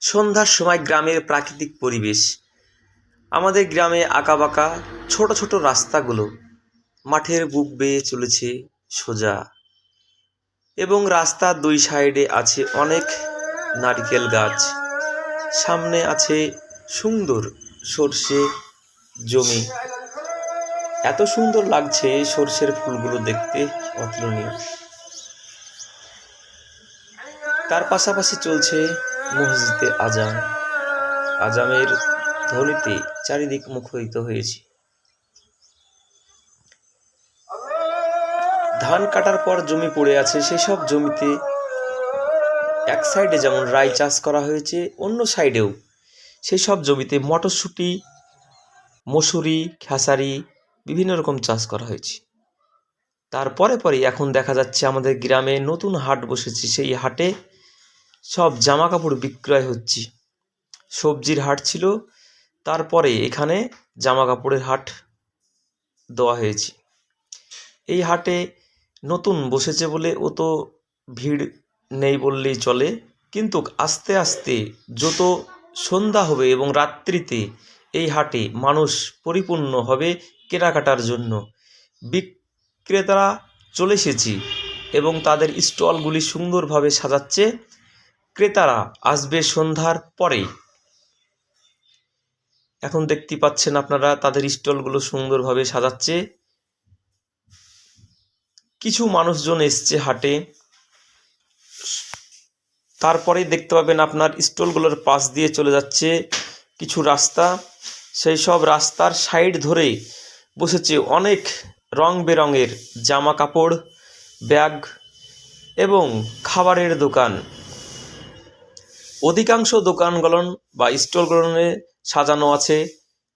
সন্ধ্যার সময় গ্রামের প্রাকৃতিক পরিবেশ। আমাদের গ্রামে আঁকাবাঁকা ছোট ছোট রাস্তাগুলো মাঠের বুক বেয়ে চলেছে সোজা। এবং রাস্তার দুই সাইডে আছে অনেক নারকেল গাছ। সামনে আছে সুন্দর সর্ষে জমি। এত সুন্দর লাগছে সর্ষের ফুলগুলো দেখতে, অতুলনীয়। তার পাশাপাশি চলছে মসজিদে আজান। আজামের ধ্বনিতে চারিদিক মুখরিত হয়েছে। ধান কাটার পর জমি পড়ে আছে। সেসব জমিতে এক সাইডে যেমন রাই চাষ করা হয়েছে, অন্য সাইডেও সেই সব জমিতে মটরশুঁটি, মসুরি, খেসারি বিভিন্ন রকম চাষ করা হয়েছে। তারপরে পরে এখন দেখা যাচ্ছে আমাদের গ্রামে নতুন হাট বসেছে। সেই হাটে সব জামা কাপড় বিক্রয় হচ্ছে। সবজির হাট ছিল, তারপরে এখানে জামা কাপড়ের হাট দেওয়া হয়েছে। এই হাটে নতুন বসেছে বলে ও তো ভিড় নেই বললেই চলে, কিন্তু আস্তে আস্তে যত সন্ধ্যা হবে এবং রাত্রিতে এই হাটে মানুষ পরিপূর্ণ হবে কেনাকাটার জন্য। বিক্রেতারা চলে এসেছে এবং তাদের স্টলগুলি সুন্দরভাবে সাজাচ্ছে। ক্রেতারা আসবে সন্ধ্যার পরে এখন দেখতে পাচ্ছেন আপনারা, তাদের স্টলগুলো সুন্দরভাবে সাজাচ্ছে। কিছু মানুষজন এসছে হাটে। তারপরে দেখতে পাবেন আপনার স্টলগুলোর পাশ দিয়ে চলে যাচ্ছে কিছু রাস্তা। সেই সব রাস্তার সাইড ধরে বসেছে অনেক রং বেরঙের জামা কাপড় ব্যাগ এবং খাবারের দোকান। অধিকাংশ দোকানগুলো বা স্টলগুলোনে সাজানো আছে,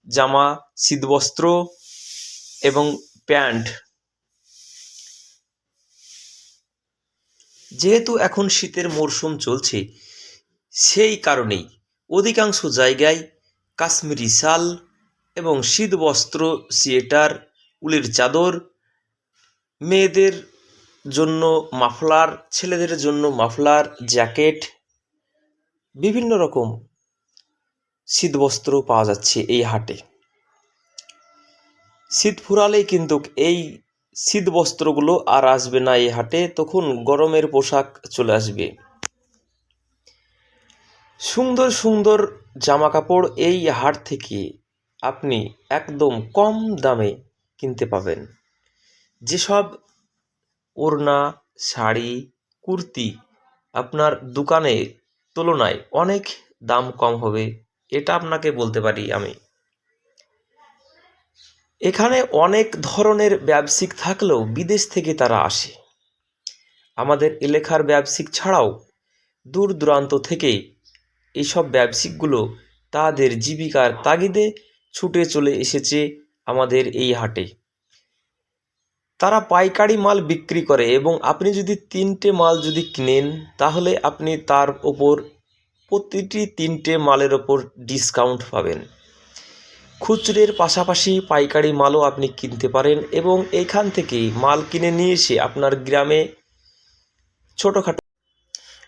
জামা, শীতবস্ত্র এবং প্যান্ট। যেহেতু এখন শীতের মরশুম চলছে, সেই কারণেই অধিকাংশ জায়গায় কাশ্মীরি শাল এবং শীতবস্ত্র, সোয়েটার, উলের চাদর, মেয়েদের জন্য মাফলার, ছেলেদের জন্য মাফলার, জ্যাকেট বিভিন্ন রকম শীতবস্ত্র পাওয়া যাচ্ছে এই হাটে। শীত ফুরালেই কিন্তু এই শীত বস্ত্রগুলো আর আসবে না এই হাটে, তখন গরমের পোশাক চলে আসবে। সুন্দর সুন্দর জামা কাপড় এই হাট থেকে আপনি একদম কম দামে কিনতে পাবেন। যেসব ওড়না, শাড়ি, কুর্তি আপনার দোকানে তুলনায় অনেক দাম কম হবে, এটা আপনাকে বলতে পারি আমি। এখানে অনেক ধরনের ব্যবসায়িক থাকলেও বিদেশ থেকে তারা আসে। আমাদের এলাকার ব্যবসিক ছাড়াও দূর দূরান্ত থেকে এইসব ব্যবসিকগুলো তাদের জীবিকার তাগিদে ছুটে চলে এসেছে আমাদের এই হাটে। তারা পাইকারি মাল বিক্রি করে এবং আপনি যদি তিনটে মাল যদি কিনেন, তাহলে আপনি তার ওপর প্রতিটি তিনটে মালের ওপর ডিসকাউন্ট পাবেন। খুচরের পাশাপাশি পাইকারি মালও আপনি কিনতে পারেন এবং এইখান থেকে মাল কিনে নিয়ে এসে আপনার গ্রামে ছোটোখাটো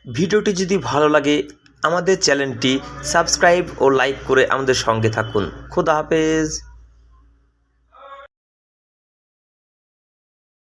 ভিডিওটি যদি ভালো লাগে, আমাদের চ্যানেলটি সাবস্ক্রাইব ও লাইক করে আমাদের সঙ্গে থাকুন। খোদা হাফেজ।